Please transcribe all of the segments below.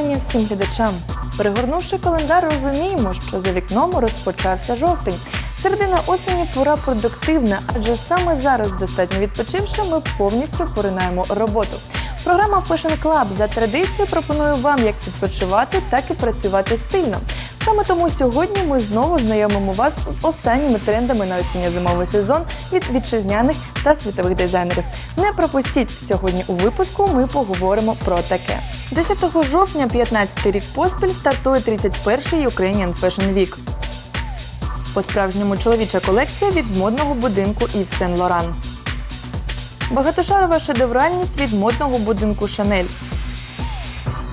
вітання всім глядачам. Перегорнувши календар, розуміємо, що за вікном розпочався жовтень. Середина осені пора продуктивна, адже саме зараз, достатньо відпочивши, ми повністю поринаємо роботу. Програма Fashion Club за традицією пропонує вам як відпочивати, так і працювати стильно. Саме тому сьогодні ми знову знайомимо вас з останніми трендами на осінньо-зимовий сезон від вітчизняних та світових дизайнерів. Не пропустіть сьогодні у випуску. Ми поговоримо про таке. 10 жовтня, 15 рік поспіль, стартує 31-й Ukrainian Fashion Week. По-справжньому чоловіча колекція від модного будинку Yves Saint Laurent. Багатошарова шедевральність від модного будинку Шанель.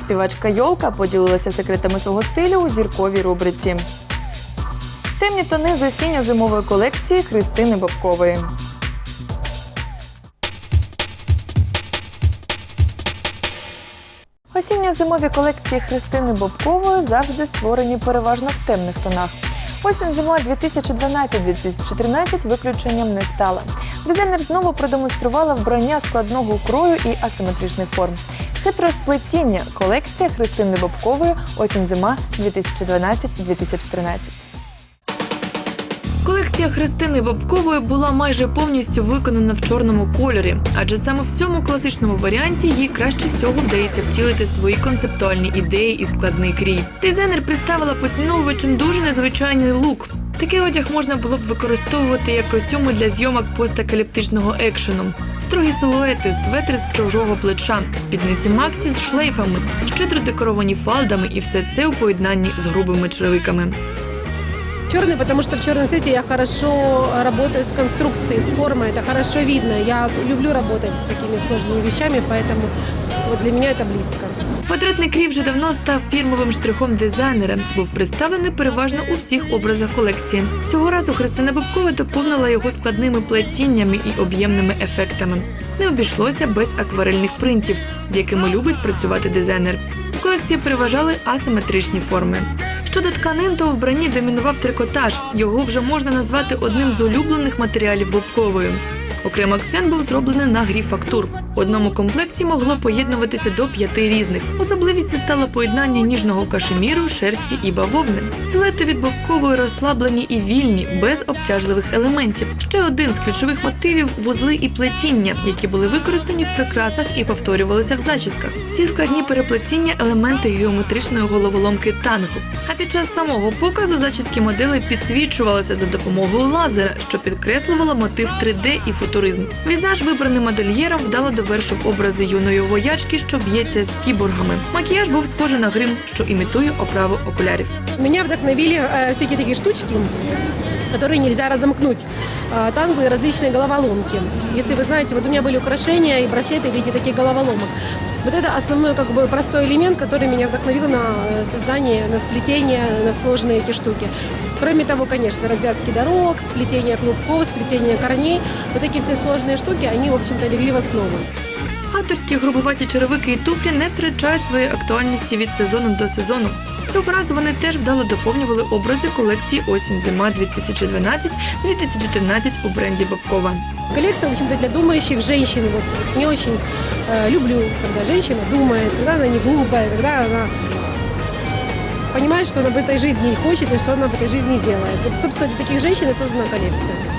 Співачка Йолка поділилася секретами свого стилю у зірковій рубриці. Темні тони з осінньо-зимової колекції Христини Бобкової. Осінньо-зимові колекції Христини Бобкової завжди створені переважно в темних тонах. Осінь зима 2012-2013 виключенням не стала. Дизайнер знову продемонструвала вбрання складного крою і асиметричних форм. Хитре сплетіння колекція Христини Бобкової осінь зима 2012-2013. Колекція Христини Бобкової була майже повністю виконана в чорному кольорі, адже саме в цьому класичному варіанті їй краще всього вдається втілити свої концептуальні ідеї і складний крій. Дизайнер представила поціновувачам дуже незвичайний лук. Такий одяг можна було б використовувати як костюми для зйомок постакаліптичного екшену. Строгі силуети, светри з чужого плеча, спідниці Максі з шлейфами, щедро декоровані фалдами і все це у поєднанні з грубими черевиками. Черный, потому что в черном цвете я хорошо работаю с конструкцией, с формой, это хорошо видно. Я люблю работать с такими сложными вещами, поэтому вот для меня это близко. Квадратний крій вже давно став фірмовим штрихом дизайнера. Був представлений переважно у всіх образах колекції. Цього разу Христина Бобкова доповнила його складними плетіннями і об'ємними ефектами. Не обійшлося без акварельних принтів, з якими любить працювати дизайнер. У колекції переважали асиметричні форми. Щодо тканин, то у вбранні домінував трикотаж. Його вже можна назвати одним з улюблених матеріалів Бобкової. Окремо акцент був зроблений на грі фактур. В одному комплекті могло поєднуватися до п'яти різних. Особливістю стало поєднання ніжного кашеміру, шерсті і бавовни. Силети від бобкової розслаблені і вільні, без обтяжливих елементів. Ще один з ключових мотивів вузли і плетіння, які були використані в прикрасах і повторювалися в зачісках. Ці складні переплетіння елементи геометричної головоломки танго. А під час самого показу зачіски моделей підсвічувалися за допомогою лазера, що підкреслювало мотив 3D і футуризм. Візаж, вибраний модельєром, вдало довершив образи юної воячки, що б'ється з кіборгами. Макіяж був схожий на грим, що імітує оправу окулярів. Меня вдохновили э, всякие такие штучки, которые нельзя разомкнуть. Э, танго и различные головоломки. Если вы знаете, вот у меня были украшения и браслеты в виде таких головоломок. Вот это основной как бы простой элемент, который меня вдохновил на э, создание, на сплетение, на сложные эти штуки. Кроме того, конечно, развязки дорог, сплетение клубков, сплетение корней. Вот эти все сложные штуки, они, в общем-то, легли в основу. Авторські грубуваті черевики і туфлі не втрачають своєї актуальності від сезону до сезону. Цього разу вони теж вдало доповнювали образи колекції осінь-зима 2012-2013 у бренді Бобкова. Коллекция, в общем-то, для думающих женщин. Вот не очень э, люблю, когда женщина думает, когда она не глупая, когда она понимает, что она в этой жизни хочет и что она в этой жизни делает. Вот, собственно, для таких женщин и создана коллекция.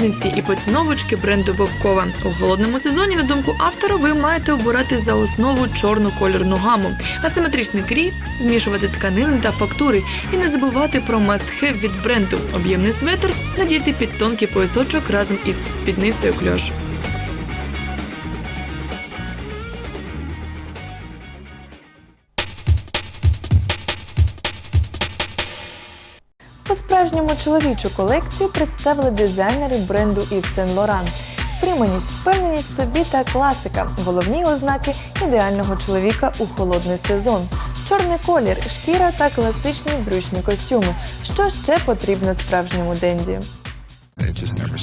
Шановні і поціновочки бренду Бобкова, у холодному сезоні, на думку автора, ви маєте обирати за основу чорну кольорну гаму, асиметричний крій, змішувати тканини та фактури. І не забувати про must-have від бренду. Об'ємний светр, надіти під тонкий поясочок разом із спідницею кльош. Чоловічу колекцію представили дизайнери бренду Yves Saint Laurent. Стриманість, впевненість собі та класика головні ознаки ідеального чоловіка у холодний сезон. Чорний колір, шкіра та класичні брючні костюми. Що ще потрібно справжньому денді?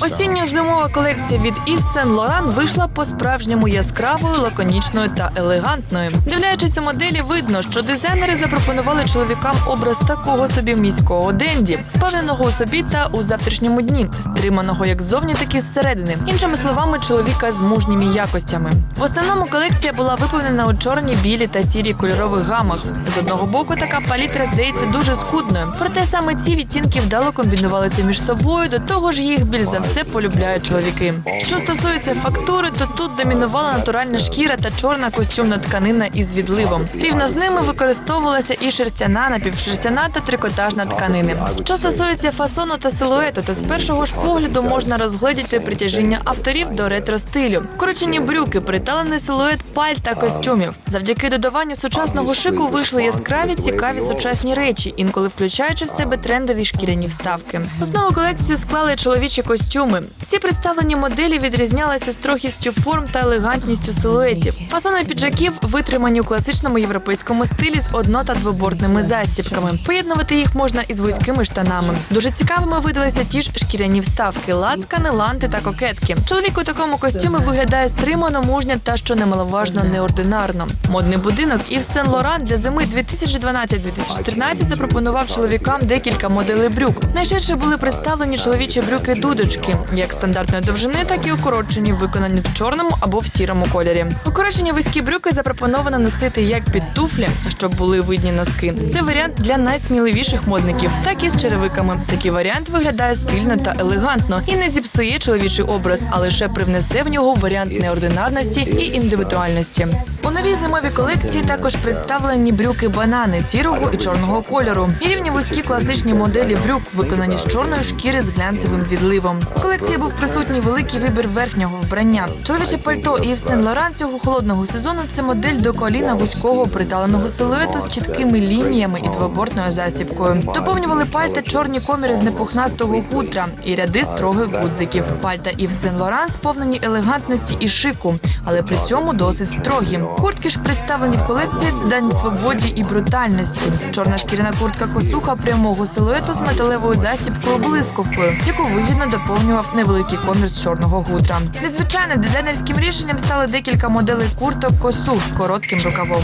Осінньо-зимова колекція від Yves Saint Laurent вийшла по-справжньому яскравою, лаконічною та елегантною. Дивляючись у моделі, видно, що дизайнери запропонували чоловікам образ такого собі міського денді, впевненого у собі та у завтрашньому дні, стриманого як ззовні, так і зсередини. Іншими словами, чоловіка з мужніми якостями. В основному колекція була виповнена у чорні, білі та сірі кольорових гамах. З одного боку, така палітра здається дуже скудною, проте саме ці відтінки вдало комбінувалися між собою. До того ж, їх більш за все полюбляють чоловіки. Що стосується фактури, то тут домінувала натуральна шкіра та чорна костюмна тканина із відливом. Рівно з ними використовувалася і шерстяна, напівшерстяна та трикотажна тканини. Що стосується фасону та силуету, то з першого ж погляду можна розгледіти притяжіння авторів до ретро стилю. Корочені брюки, приталений силует паль та костюмів. Завдяки додаванню сучасного шику вийшли яскраві, цікаві сучасні речі, інколи включаючи в себе трендові шкіряні вставки. Основу колекцію склали чоловічі костюми. Всі представлені моделі відрізнялися строгістю форм та елегантністю силуетів. Фасони піджаків витримані у класичному європейському стилі з одно- та двобортними застібками. Поєднувати їх можна із вузькими штанами. Дуже цікавими видалися ті ж шкіряні вставки, лацкани, ланти та кокетки. Чоловік у такому костюмі виглядає стримано, мужньо та що немаловажно неординарно. Модний будинок Ів Сен Лоран для зими 2012-2013 запропонував чоловікам декілька моделей брюк. Найширше були представлені чоловічі брюки дудочки, як стандартної довжини, так і укорочені, виконані в чорному або в сірому кольорі. Укорочені вузькі брюки запропоновано носити як під туфлі, щоб були видні носки. Це варіант для найсміливіших модників, так і з черевиками. Такий варіант виглядає стильно та елегантно і не зіпсує чоловічий образ, а лише привнесе в нього варіант неординарності і індивідуальності. У новій зимовій колекції також представлені брюки банани сірого і чорного кольору. І рівні вузькі класичні моделі брюк, виконані з чорної шкіри з глянцевим відливом. У колекції був присутній великий вибір верхнього вбрання. Чоловіче пальто Ів Сен Лоран цього холодного сезону це модель до коліна вузького приталеного силуету з чіткими лініями і двобортною застібкою. Доповнювали пальта чорні коміри з непухнастого хутра і ряди строгих гудзиків. Пальта Ів Сен Лоран сповнені елегантності і шику, але при цьому досить строгі. Куртки ж представлені в колекції це дань свободі і брутальності. Чорна шкіряна куртка косуха прямого силуету з металевою застібкою блискавкою, яку вигідно доповнював невеликий комір з чорного гутра. Незвичайним дизайнерським рішенням стали декілька моделей курток косух з коротким рукавом.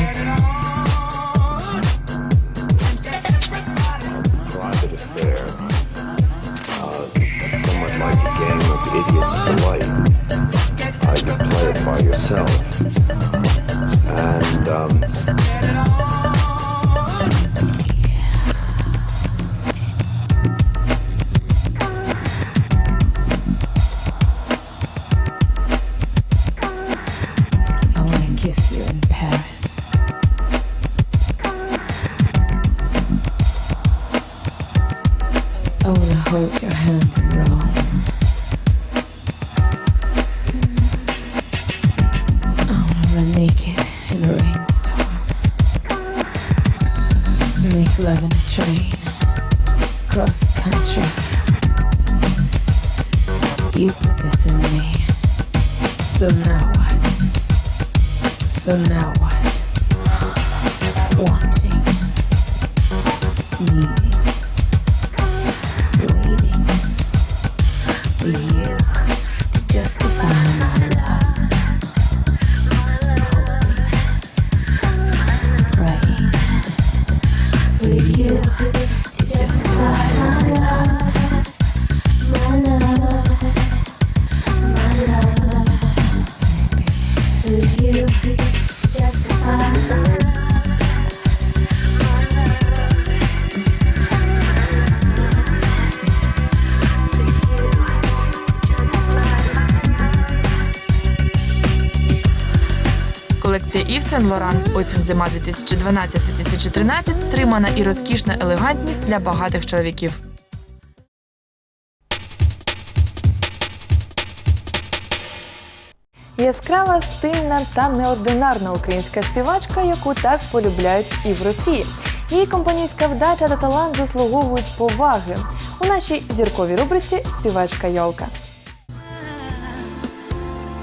private affair. Somewhat like a game of idiot's delight. You play it by yourself. And um, A train. Cross country. You put this in me. So now what? So now what? Ів Сен Лоран. Осінь зима 2012-2013 стримана і розкішна елегантність для багатих чоловіків. Яскрава, стильна та неординарна українська співачка, яку так полюбляють і в Росії. Її компанійська вдача та талант заслуговують поваги. У нашій зірковій рубриці співачка Йолка.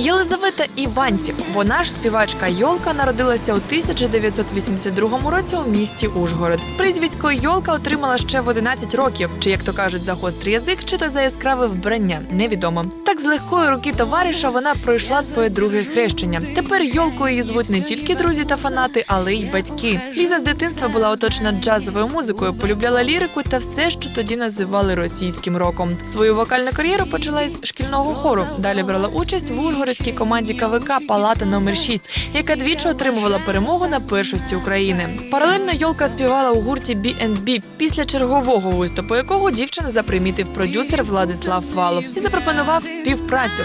Єлизавета Іванців. Вона ж співачка Йолка народилася у 1982 році у місті Ужгород. Прізвисько Йолка отримала ще в 11 років. Чи як то кажуть, за гострий язик, чи то за яскраве вбрання, невідомо. Так з легкої руки товариша вона пройшла своє друге хрещення. Тепер Йолкою її звуть не тільки друзі та фанати, але й батьки. Ліза з дитинства була оточена джазовою музикою, полюбляла лірику та все, що тоді називали російським роком. Свою вокальну кар'єру почала із шкільного хору. Далі брала участь в ужгородській команді КВК Палата номер 6 яка двічі отримувала перемогу на першості України. Паралельно Йолка співала у гурті B&B, після чергового виступу якого дівчину запримітив продюсер Владислав Валов і запропонував співпрацю.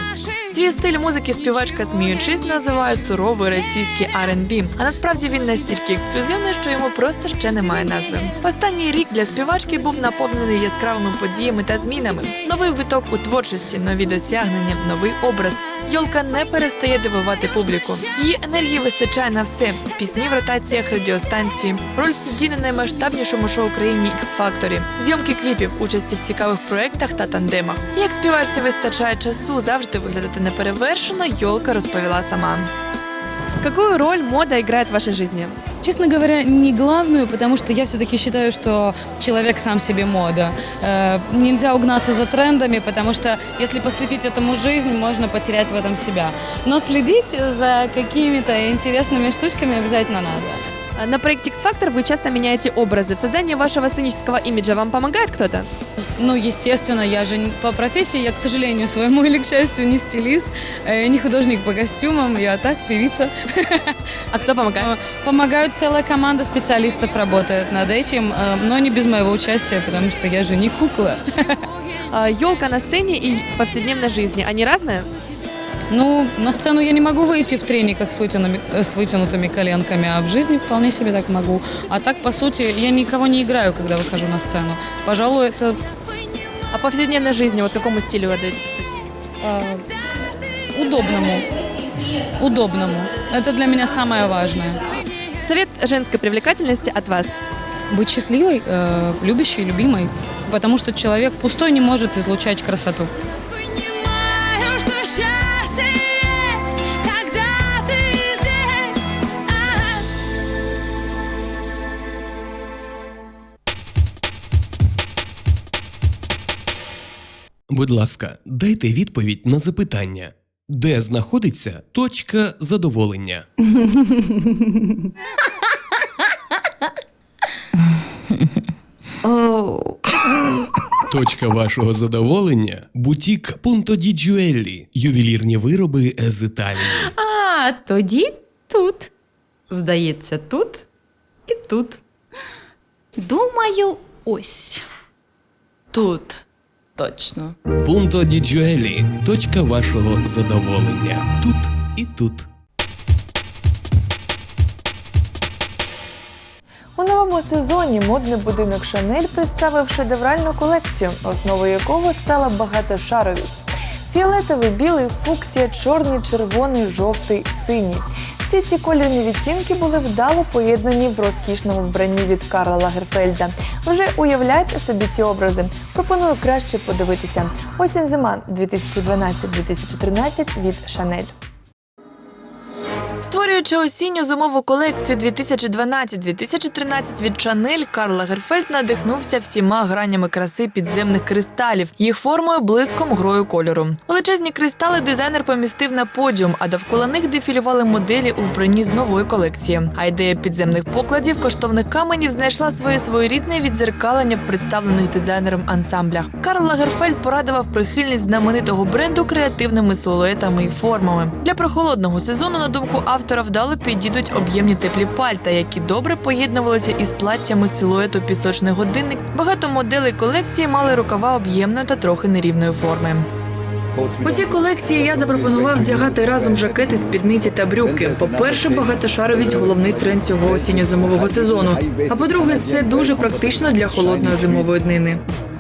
Свій стиль музики співачка сміючись називає суровий російський R&B, А насправді він настільки ексклюзивний, що йому просто ще немає назви. Останній рік для співачки був наповнений яскравими подіями та змінами. Новий виток у творчості, нові досягнення, новий образ. Йолка не перестає дивувати публіку. Її енергії вистачає на все: пісні в ротаціях радіостанції, роль судді на наймасштабнішому шоу Україні x факторі зйомки кліпів, участі в цікавих проєктах та тандемах. Як співачці вистачає часу завжди виглядати неперевершено, Йолка розповіла сама. Какую роль мода играет в вашей жизни? Честно говоря, не главную, потому что я все-таки считаю, что человек сам себе мода. Э, нельзя угнаться за трендами, потому что если посвятить этому жизнь, можно потерять в этом себя. Но следить за какими-то интересными штучками обязательно надо. На проекте X Factor вы часто меняете образы. В создании вашего сценического имиджа вам помогает кто-то? Ну, естественно, я же по профессии, я, к сожалению, своему или к счастью, не стилист, э, не художник по костюмам, я так, певица. А кто помогает? Э, Помогают целая команда специалистов работает над этим, э, но не без моего участия, потому что я же не кукла. Елка на сцене и в повседневной жизни, они разные? Ну, на сцену я не могу выйти в трениках с, вытянуми- э, с вытянутыми коленками, а в жизни вполне себе так могу. А так, по сути, я никого не играю, когда выхожу на сцену. Пожалуй, это А повседневной жизни вот какому стилю вы отдаете? э, удобному. Удобному. Это для меня самое важное. Совет женской привлекательности от вас. Быть счастливой, э, любящей, любимой. Потому что человек пустой не может излучать красоту. Будь ласка, дайте відповідь на запитання, де знаходиться точка задоволення? Точка вашого задоволення бутік Пунто Ді Джуеллі. Ювелірні вироби з Італії. А тоді тут. Здається, тут і тут. Думаю, ось. Тут. Точно. Пунто Ді Джуеллі. Точка вашого задоволення. Тут і тут. У новому сезоні модний будинок Шанель представив шедевральну колекцію, основою якого стала багатошаровість. Фіолетовий, білий, фуксія, чорний, червоний, жовтий, синій. Всі ці кольорні відтінки були вдало поєднані в розкішному вбранні від Карла Лагерфельда. Вже уявляйте собі ці образи. Пропоную краще подивитися. Осінь зима 2012-2013 від Шанель. Створюючи осінню зимову колекцію 2012-2013 від Chanel, Карл Лагерфельд надихнувся всіма гранями краси підземних кристалів, їх формою, блиском, грою кольору. Величезні кристали дизайнер помістив на подіум, а довкола них дефілювали моделі у вбранні з нової колекції. А ідея підземних покладів, коштовних каменів знайшла своє своєрідне відзеркалення в представлених дизайнером ансамблях. Карл Лагерфельд порадував прихильність знаменитого бренду креативними силуетами і формами. Для прохолодного сезону, на думку автора, вдало підійдуть об'ємні теплі пальта, які добре поєднувалися із платтями силуету пісочний годинник. Багато моделей колекції мали рукава об'ємної та трохи нерівної форми. У цій колекції я запропонував вдягати разом жакети, спідниці та брюки. По-перше, багатошаровість головний тренд цього осінньо-зимового сезону. А по-друге, це дуже практично для холодної зимової днини.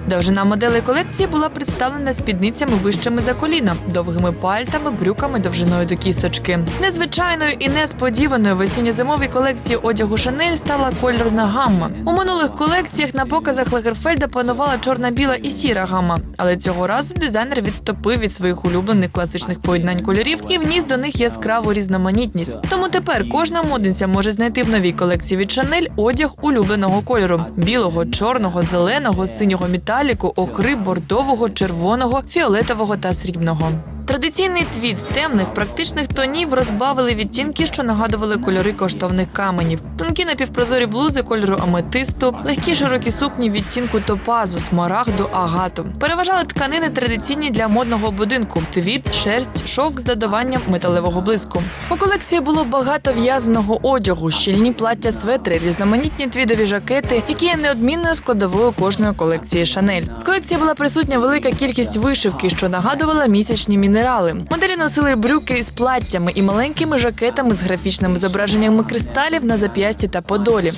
Довжина моделей колекції була представлена спідницями вищими за коліна, довгими пальтами, брюками довжиною до кісточки. Незвичайною і несподіваною в осінньо-зимовій колекції одягу Шанель стала кольорна гамма. У минулих колекціях на показах Лагерфельда панувала чорна-біла і сіра гамма, але цього разу дизайнер відступив від своїх улюблених класичних поєднань кольорів і вніс до них яскраву різноманітність. Тому тепер кожна модниця може знайти в новій колекції від Шанель одяг улюбленого кольору: білого, чорного, зеленого, синього металіку, охри, бордового, червоного, фіолетового та срібного. Традиційний твіт темних практичних тонів розбавили відтінки, що нагадували кольори коштовних каменів. Тонкі напівпрозорі блузи кольору аметисту, легкі широкі сукні відтінку топазу, смарагду, агату. Переважали тканини традиційні для модного будинку: твіт, шерсть, шовк з додаванням металевого блиску. У колекції було багато в'язаного одягу, щільні плаття светри, різноманітні твідові жакети, які є неодмінною складовою кожної колекції Шанель. В колекції була присутня велика кількість вишивки, що нагадувала місячні мінерали. Моделі носили брюки із платтями і маленькими жакетами з графічними зображеннями кристалів на зап'ясті та подолі.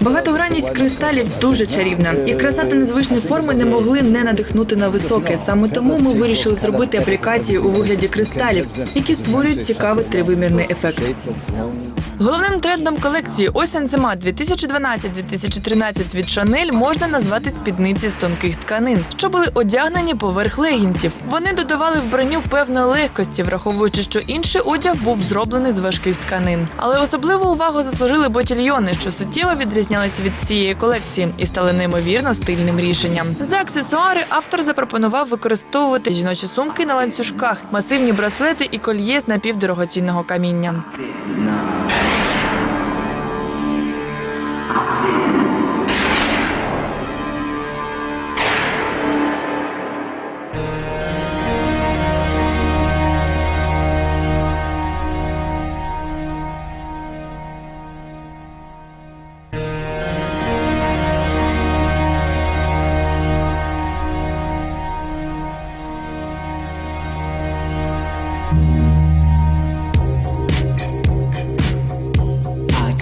Багатогранність кристалів дуже чарівна, і краса та незвичні форми не могли не надихнути на високе. Саме тому ми вирішили зробити аплікацію у вигляді кристалів, які створюють цікавий тривимірний ефект. Головним трендом колекції осінь зима 2012-2013 від Шанель можна назвати спідниці з тонких тканин, що були одягнені поверх легінсів. Вони додавали вбранню певної легкості, враховуючи, що інший одяг був зроблений з важких тканин. Але особливу увагу заслужили ботільйони, що суттєво відрізнялися від всієї колекції і стали неймовірно стильним рішенням. За аксесуари автор запропонував використовувати жіночі сумки на ланцюжках, масивні браслети і кольє з напівдорогоцінного каміння.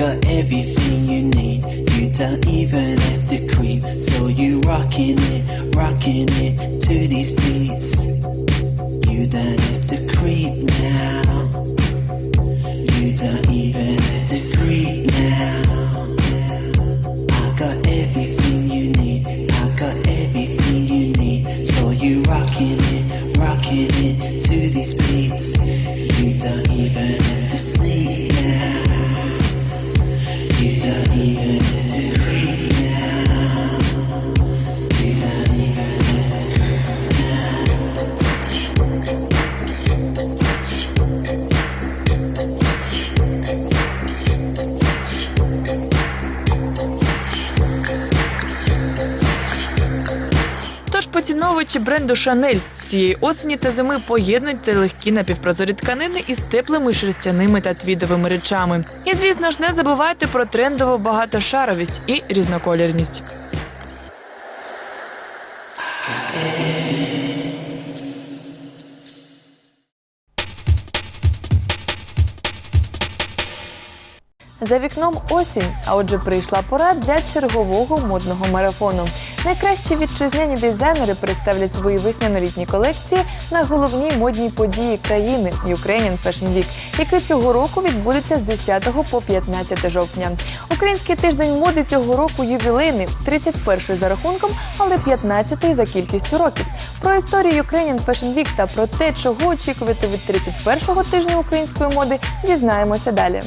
Got everything you need. You don't even have to creep. So you rocking it, rocking it to these beats. You don't have to creep now. Поціновувачі бренду Шанель цієї осені та зими поєднують легкі напівпрозорі тканини із теплими шерстяними та твідовими речами. І звісно ж, не забувайте про трендову багатошаровість і різноколірність. За вікном осінь, а отже, прийшла пора для чергового модного марафону. Найкращі вітчизняні дизайнери представлять свої весняно-літні колекції на головній модній події країни Ukrainian Fashion Week, який цього року відбудеться з 10 по 15 жовтня. Український тиждень моди цього року ювілейний, 31-й за рахунком, але 15-й за кількістю років. Про історію Ukrainian Fashion Week та про те, чого очікувати від 31-го тижня української моди, дізнаємося далі.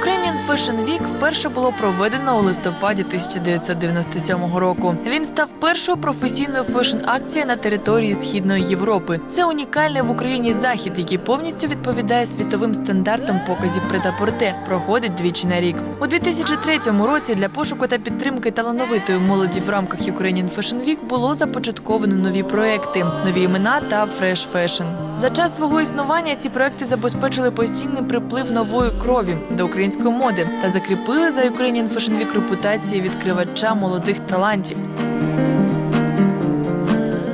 Ukrainian Fashion Week вперше було проведено у листопаді 1997 року. Він став першою професійною фешн-акцією на території Східної Європи. Це унікальний в Україні захід, який повністю відповідає світовим стандартам показів претапорте. Проходить двічі на рік. У 2003 році для пошуку та підтримки талановитої молоді в рамках Ukrainian Fashion Week було започатковано нові проекти, нові імена та фреш фешн. За час свого існування ці проекти забезпечили постійний приплив нової крові до української моди нагороди та закріпили за Ukrainian Fashion Week репутацію відкривача молодих талантів.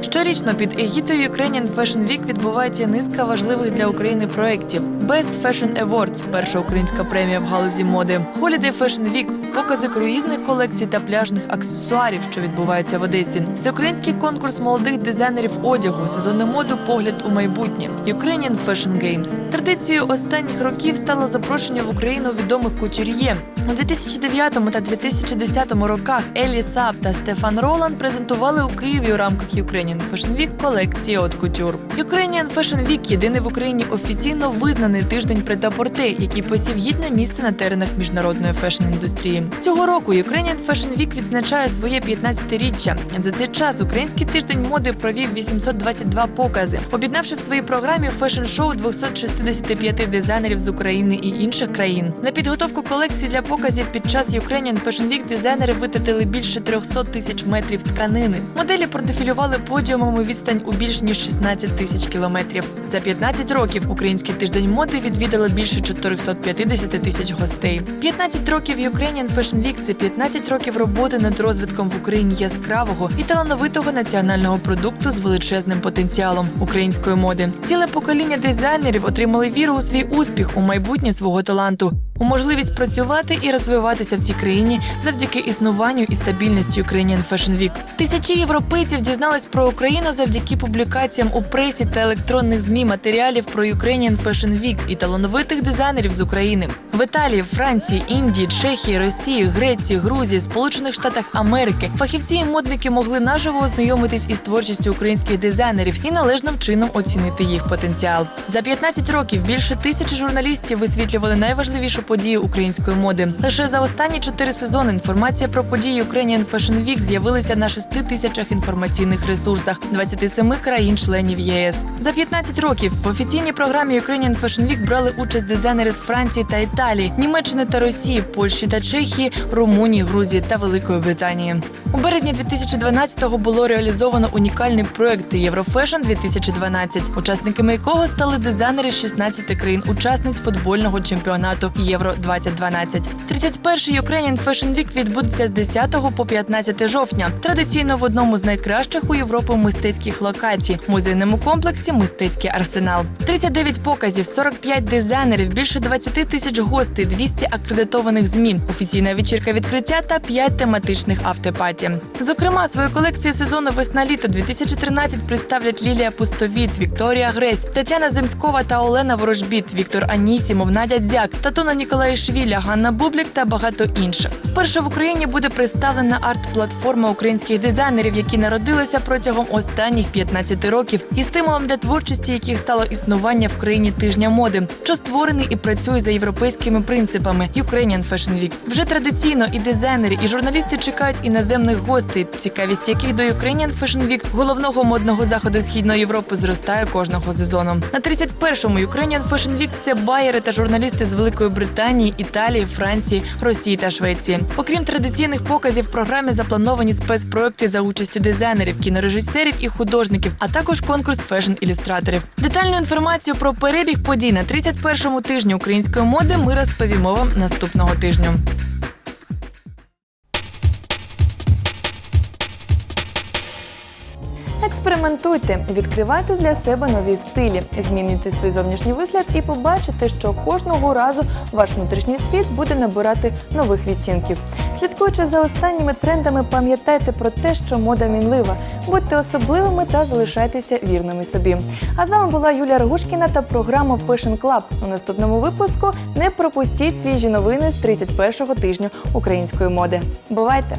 Щорічно під егітою Ukrainian Fashion Week відбувається низка важливих для України проєктів. Best Fashion Awards – перша українська премія в галузі моди. Holiday Fashion Week – покази круїзних колекцій та пляжних аксесуарів, що відбуваються в Одесі. Всеукраїнський конкурс молодих дизайнерів одягу, сезонну моду, погляд у майбутнє. Ukrainian Fashion Games. Традицією останніх років стало запрошення в Україну відомих кутюр'є. У 2009 та 2010 роках Елі Саб та Стефан Ролан презентували у Києві у рамках Ukrainian Fashion Week колекції от кутюр. Ukrainian Fashion Week – єдиний в Україні офіційно визнаний тиждень претапорте, який посів гідне місце на теренах міжнародної фешн-індустрії. Цього року Ukrainian Fashion Week відзначає своє 15-річчя. За цей час український тиждень моди провів 822 покази, об'єднавши в своїй програмі фешн-шоу 265 дизайнерів з України і інших країн. На підготовку колекцій для показів під час Ukrainian Fashion Week дизайнери витратили більше 300 тисяч метрів тканини. Моделі продефілювали подіумами відстань у більш ніж 16 тисяч кілометрів. За 15 років український тиждень моди відвідало більше 450 тисяч гостей. 15 років Ukrainian Fashion Week – це 15 років роботи над розвитком в Україні яскравого і талановитого національного продукту з величезним потенціалом української моди. Ціле покоління дизайнерів отримали віру у свій успіх у майбутнє свого таланту, у можливість працювати і розвиватися в цій країні завдяки існуванню і стабільності Ukrainian Fashion Week. Тисячі європейців дізнались про Україну завдяки публікаціям у пресі та електронних змі матеріалів про Ukrainian Fashion Week і талановитих дизайнерів з України в Італії, Франції, Індії, Чехії, Росії, Греції, Грузії, Сполучених Штатах Америки. Фахівці і модники могли наживо ознайомитись із творчістю українських дизайнерів і належним чином оцінити їх потенціал. За 15 років більше тисячі журналістів висвітлювали найважливішу подію української моди. Лише за останні чотири сезони інформація про події Ukrainian Fashion Week з'явилася на 6 тисячах інформаційних ресурсах 27 країн-членів ЄС. За 15 років в офіційній програмі Ukrainian Fashion Week брали участь дизайнери з Франції та Італії, Німеччини та Росії, Польщі та Чехії, Румунії, Грузії та Великої Британії. У березні 2012-го було реалізовано унікальний проект Єврофешн 2012, учасниками якого стали дизайнери з 16 країн-учасниць футбольного чемпіонату Євро 2012. 31-й Ukrainian Fashion Week відбудеться з 10 по 15 жовтня. Традиційно в одному з найкращих у Європі мистецьких локацій музейному комплексі Мистецький арсенал. 39 показів, 45 дизайнерів, більше 20 тисяч гостей, 200 акредитованих змін, офіційна вечірка відкриття та 5 тематичних автопаті. Зокрема, свою колекцію сезону весна-літо 2013 представлять Лілія Пустовіт, Вікторія Гресь, Тетяна Земськова та Олена Ворожбіт, Віктор Анісімов, Надя Дзяк, Татуна Ніколаїшвіля, Ганна Бублік та багато інших. Вперше в Україні буде представлена арт-платформа українських дизайнерів, які народилися протягом останніх 15 років, і стимулом для творчості, яких стало існування в країні тижня моди, що створений і працює за європейськими принципами Ukrainian Fashion Week. Вже традиційно і дизайнери, і журналісти чекають іноземних гостей, цікавість яких до Ukrainian Fashion Week, головного модного заходу східної Європи, зростає кожного сезону. На 31-му Ukrainian Fashion Week – це байери та журналісти з Великої Британії, Італії, Франції, Росії та Швеції. Окрім традиційних показів, в програмі заплановані спецпроекти за участю дизайнерів, кінорежисерів і художників, а також конкурс фешн-ілюстраторів. Детальну інформацію про перебіг подій на 31-му тижні української моди ми розповімо вам наступного тижня. Експериментуйте, відкривайте для себе нові стилі, змінюйте свій зовнішній вигляд і побачите, що кожного разу ваш внутрішній світ буде набирати нових відтінків. Слідкуючи за останніми трендами, пам'ятайте про те, що мода мінлива. Будьте особливими та залишайтеся вірними собі. А з вами була Юлія Рогушкіна та програма Fashion Club. У наступному випуску не пропустіть свіжі новини з 31-го тижню української моди. Бувайте!